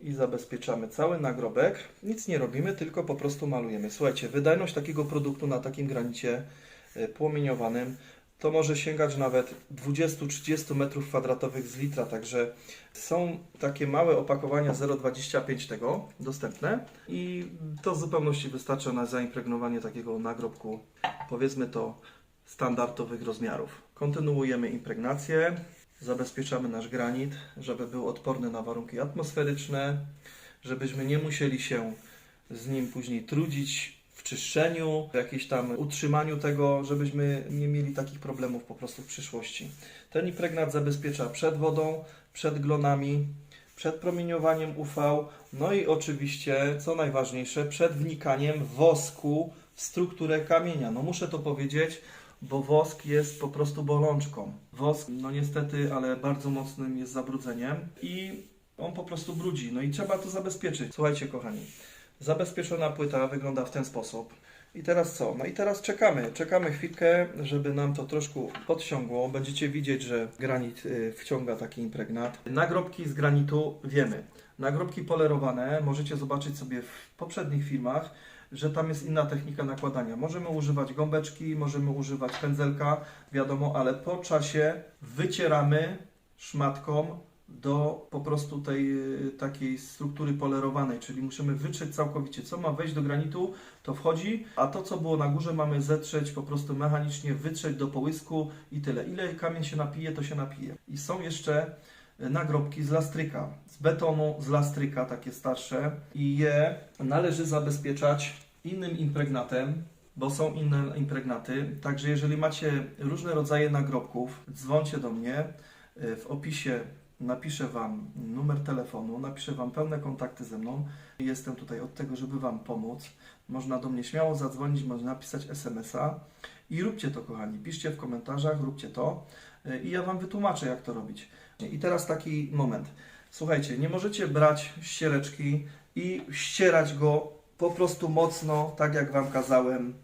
i zabezpieczamy cały nagrobek. Nic nie robimy, tylko po prostu malujemy. Słuchajcie, wydajność takiego produktu na takim granicie e, płomieniowanym to może sięgać nawet 20-30 m2 z litra, także są takie małe opakowania 0,25 tego dostępne i to w zupełności wystarcza na zaimpregnowanie takiego nagrobku, powiedzmy to standardowych rozmiarów. Kontynuujemy impregnację, zabezpieczamy nasz granit, żeby był odporny na warunki atmosferyczne, żebyśmy nie musieli się z nim później trudzić w czyszczeniu, w jakimś tam utrzymaniu tego, żebyśmy nie mieli takich problemów po prostu w przyszłości. Ten impregnat zabezpiecza przed wodą, przed glonami, przed promieniowaniem UV, no i oczywiście, co najważniejsze, przed wnikaniem wosku w strukturę kamienia. No muszę to powiedzieć, bo wosk jest po prostu bolączką. Wosk, no niestety, ale bardzo mocnym jest zabrudzeniem i on po prostu brudzi. No i trzeba to zabezpieczyć. Słuchajcie, kochani, zabezpieczona płyta wygląda w ten sposób. I teraz co? No i teraz czekamy. Czekamy chwilkę, żeby nam to troszkę podciągło. Będziecie widzieć, że granit y, wciąga taki impregnat. Nagrobki z granitu wiemy. Nagrobki polerowane możecie zobaczyć sobie w poprzednich filmach, że tam jest inna technika nakładania. Możemy używać gąbeczki, możemy używać pędzelka, wiadomo, ale po czasie wycieramy szmatką do po prostu tej y, takiej struktury polerowanej, czyli musimy wytrzeć całkowicie. Co ma wejść do granitu, to wchodzi, a to co było na górze mamy zetrzeć po prostu mechanicznie, wytrzeć do połysku i tyle. Ile kamień się napije, to się napije. I są jeszcze nagrobki z lastryka, z betonu, z lastryka, takie starsze i je należy zabezpieczać innym impregnatem, bo są inne impregnaty. Także jeżeli macie różne rodzaje nagrobków, dzwońcie do mnie. Y, W opisie napiszę Wam numer telefonu, napiszę Wam pełne kontakty ze mną. Jestem tutaj od tego, żeby Wam pomóc. Można do mnie śmiało zadzwonić, można napisać SMS-a i róbcie to, kochani. Piszcie w komentarzach, róbcie to i ja Wam wytłumaczę, jak to robić. I teraz taki moment. Słuchajcie, nie możecie brać ściereczki i ścierać go po prostu mocno, tak jak Wam kazałem,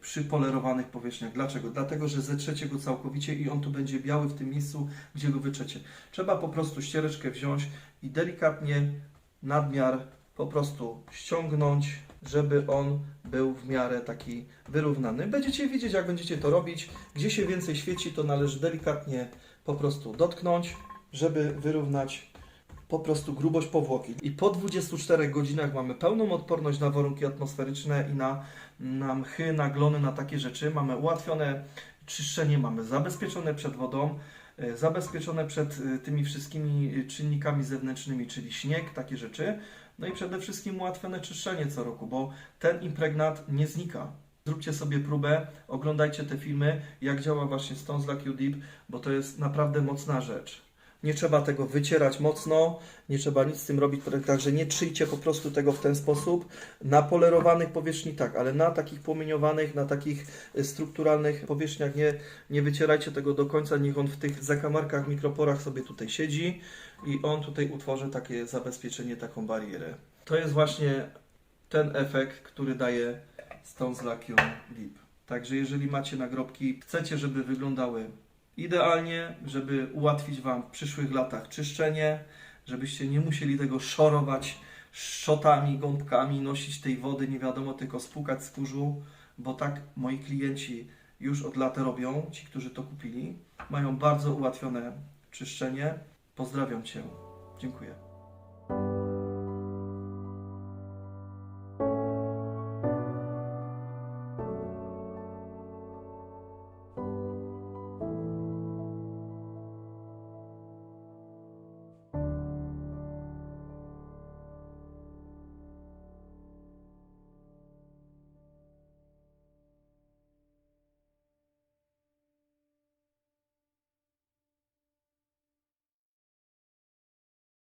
przy polerowanych powierzchniach. Dlaczego? Dlatego, że zetrzecie go całkowicie i on tu będzie biały w tym miejscu, gdzie go wytrzecie. Trzeba po prostu ściereczkę wziąć i delikatnie nadmiar po prostu ściągnąć, żeby on był w miarę taki wyrównany. Będziecie widzieć, jak będziecie to robić. Gdzie się więcej świeci, to należy delikatnie po prostu dotknąć, żeby wyrównać po prostu grubość powłoki. I po 24 godzinach mamy pełną odporność na warunki atmosferyczne i na, na mchy, na glony, na takie rzeczy. Mamy ułatwione czyszczenie, mamy zabezpieczone przed wodą, e, zabezpieczone przed e, tymi wszystkimi e, czynnikami zewnętrznymi, czyli śnieg, takie rzeczy. No i przede wszystkim ułatwione czyszczenie co roku, bo ten impregnat nie znika. Zróbcie sobie próbę, oglądajcie te filmy, jak działa właśnie Stones You Deep, bo to jest naprawdę mocna rzecz. Nie trzeba tego wycierać mocno, nie trzeba nic z tym robić, także nie trzyjcie po prostu tego w ten sposób. Na polerowanych powierzchni tak, ale na takich płomieniowanych, na takich y, strukturalnych powierzchniach nie, nie wycierajcie tego do końca, niech on w tych zakamarkach, mikroporach sobie tutaj siedzi i on tutaj utworzy takie zabezpieczenie, taką barierę. To jest właśnie ten efekt, który daje Stones You Deep. Także jeżeli macie nagrobki, chcecie, żeby wyglądały idealnie, żeby ułatwić Wam w przyszłych latach czyszczenie, żebyście nie musieli tego szorować szczotami, gąbkami, nosić tej wody, nie wiadomo, tylko spłukać z kurzu, bo tak moi klienci już od lat robią, ci, którzy to kupili. Mają bardzo ułatwione czyszczenie. Pozdrawiam Cię. Dziękuję.